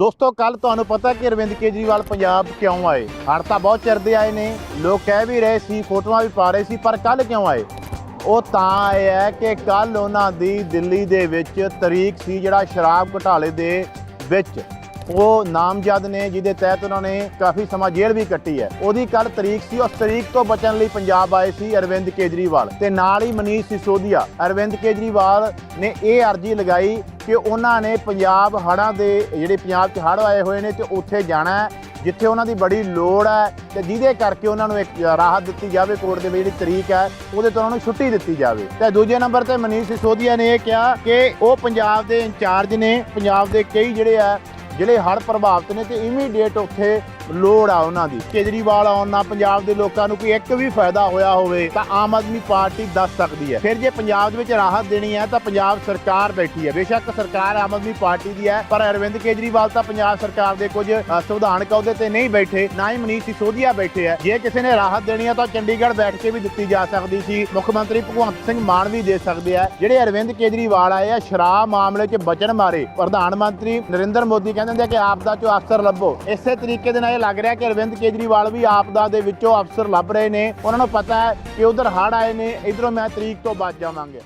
ਦੋਸਤੋ ਕੱਲ ਤੁਹਾਨੂੰ ਪਤਾ ਕਿ ਅਰਵਿੰਦ ਕੇਜਰੀਵਾਲ ਪੰਜਾਬ ਕਿਉਂ ਆਏ? ਹੜ ਤਾਂ ਬਹੁਤ ਚਿਰਦੇ ਆਏ ਨੇ, ਲੋਕ ਕਹਿ ਵੀ ਰਹੇ ਸੀ, ਫੋਟੋਆਂ ਵੀ ਪਾ ਰਹੇ ਸੀ, ਪਰ ਕੱਲ ਕਿਉਂ ਆਏ? ਉਹ ਤਾਂ ਆਏ ਹੈ ਕਿ ਕੱਲ ਉਹਨਾਂ ਦੀ ਦਿੱਲੀ ਦੇ ਵਿੱਚ ਤਰੀਕ ਸੀ ਜਿਹੜਾ ਸ਼ਰਾਬ ਘੁਟਾਲੇ ਦੇ ਵਿੱਚ। ਉਹ ਨਾਮਜ਼ਦ ਨੇ, ਜਿਹਦੇ ਤਹਿਤ ਉਹਨਾਂ ਨੇ ਕਾਫੀ ਸਮਾਂ ਜੇਲ੍ਹ ਵੀ ਕੱਟੀ ਹੈ। ਉਹਦੀ ਕੱਲ ਤਰੀਕ ਸੀ, ਉਸ ਤਰੀਕ ਤੋਂ ਬਚਣ ਲਈ ਪੰਜਾਬ ਆਏ ਸੀ ਅਰਵਿੰਦ ਕੇਜਰੀਵਾਲ। ਤੇ ਨਾਲ ਹੀ ਮਨੀਸ਼ ਸਿਸੋਦੀਆ, ਅਰਵਿੰਦ ਕੇਜਰੀਵਾਲ ਨੇ ਇਹ ਅਰਜ਼ੀ ਲਗਾਈ ਕਿ ਉਹਨਾਂ ਨੇ ਪੰਜਾਬ ਹੜ੍ਹਾਂ ਦੇ ਜਿਹੜੇ ਪੰਜਾਬ 'ਚ ਹੜ੍ਹ ਆਏ ਹੋਏ ਨੇ ਤੇ ਉੱਥੇ ਜਾਣਾ ਹੈ, ਜਿੱਥੇ ਉਹਨਾਂ ਦੀ ਬੜੀ ਲੋੜ ਹੈ ਤੇ ਜਿਹਦੇ ਕਰਕੇ ਉਹਨਾਂ ਨੂੰ ਇੱਕ ਰਾਹਤ ਦਿੱਤੀ ਜਾਵੇ, ਕੋਰਟ ਦੇ ਵਿੱਚ ਜਿਹੜੀ ਤਰੀਕ ਹੈ, ਉਹਦੇ ਤੋਂ ਉਹਨਾਂ ਨੂੰ ਛੁੱਟੀ ਦਿੱਤੀ ਜਾਵੇ। ਤੇ ਦੂਜੇ ਨੰਬਰ ਤੇ ਮਨੀਸ਼ ਸਿਸੋਦੀਆ ਨੇ ਇਹ ਕਿਹਾ ਕਿ ਉਹ ਪੰਜਾਬ ਦੇ ਇੰਚਾਰਜ ਨੇ, ਪੰਜਾਬ ਦੇ ਕਈ ਜਿਹੜੇ ਆ ਜਿਹੜੇ ਹੜ੍ਹ ਪ੍ਰਭਾਵਿਤ ਨੇ ਤੇ ਇਮੀਡੀਏਟ ਉੱਥੇ ਲੋੜ ਆ ਉਹਨਾਂ ਦੀ। ਕੇਜਰੀਵਾਲ ਆਉਣ ਨਾਲ ਪੰਜਾਬ ਦੇ ਲੋਕਾਂ ਨੂੰ ਕੋਈ ਇੱਕ ਵੀ ਫਾਇਦਾ ਹੋਇਆ ਹੋਵੇ ਤਾਂ ਆਮ ਆਦਮੀ ਪਾਰਟੀ ਦੱਸ ਸਕਦੀ ਹੈ। ਫਿਰ ਜੇ ਪੰਜਾਬ ਦੇ ਵਿੱਚ ਰਾਹਤ ਦੇਣੀ ਹੈ ਤਾਂ ਪੰਜਾਬ ਸਰਕਾਰ ਬੈਠੀ ਹੈ। ਬੇਸ਼ੱਕ ਸਰਕਾਰ ਆਮ ਆਦਮੀ ਪਾਰਟੀ ਦੀ ਹੈ, ਪਰ ਅਰਵਿੰਦ ਕੇਜਰੀਵਾਲ ਤਾਂ ਪੰਜਾਬ ਸਰਕਾਰ ਦੇ ਕੁਝ ਸੰਵਿਧਾਨਕ ਅਹੁਦੇ ਤੇ ਨਹੀਂ ਬੈਠੇ, ਨਾ ਹੀ ਮਨੀਸ਼ ਸਿਸੋਦੀਆ ਬੈਠੇ ਹੈ। ਜੇ ਕਿਸੇ ਨੇ ਰਾਹਤ ਦੇਣੀ ਹੈ ਤਾਂ ਚੰਡੀਗੜ੍ਹ ਬੈਠ ਕੇ ਵੀ ਦਿੱਤੀ ਜਾ ਸਕਦੀ ਸੀ। ਮੁੱਖ ਮੰਤਰੀ ਭਗਵੰਤ ਸਿੰਘ ਮਾਨ ਵੀ ਦੇ ਸਕਦੇ ਆ ਜਿਹੜੇ ਅਰਵਿੰਦ ਕੇਜਰੀਵਾਲ ਆਏ ਆ, ਸ਼ਰਾਬ ਮਾਮਲੇ 'ਚ ਬਚਣ ਮਾਰੇ ਪ੍ਰਧਾਨ ਮੰਤਰੀ ਨਰਿੰਦਰ ਮੋਦੀ ਕਹਿੰਦੇ ਹੁੰਦੇ ਆ ਕਿ ਆਪਦਾ ਜੋ ਅਫਸਰ ਲੱਭੋ। ਇਸੇ ਤਰੀਕੇ ਦੇ ਨਾਲ ਲੱਗ ਰਿਹਾ ਕਿ ਅਰਵਿੰਦ ਕੇਜਰੀਵਾਲ ਵੀ ਆਪਦਾ ਦੇ ਵਿੱਚੋਂ ਅਫਸਰ ਲੱਭ ਰਹੇ ਨੇ। ਉਹਨਾਂ ਨੂੰ ਪਤਾ ਹੈ ਕਿ ਉਧਰ ਹੜ ਆਏ ਨੇ, ਇਧਰੋਂ ਮੈਂ ਤਰੀਕ ਤੋਂ ਬਚ ਜਾਵਾਂਗੇ।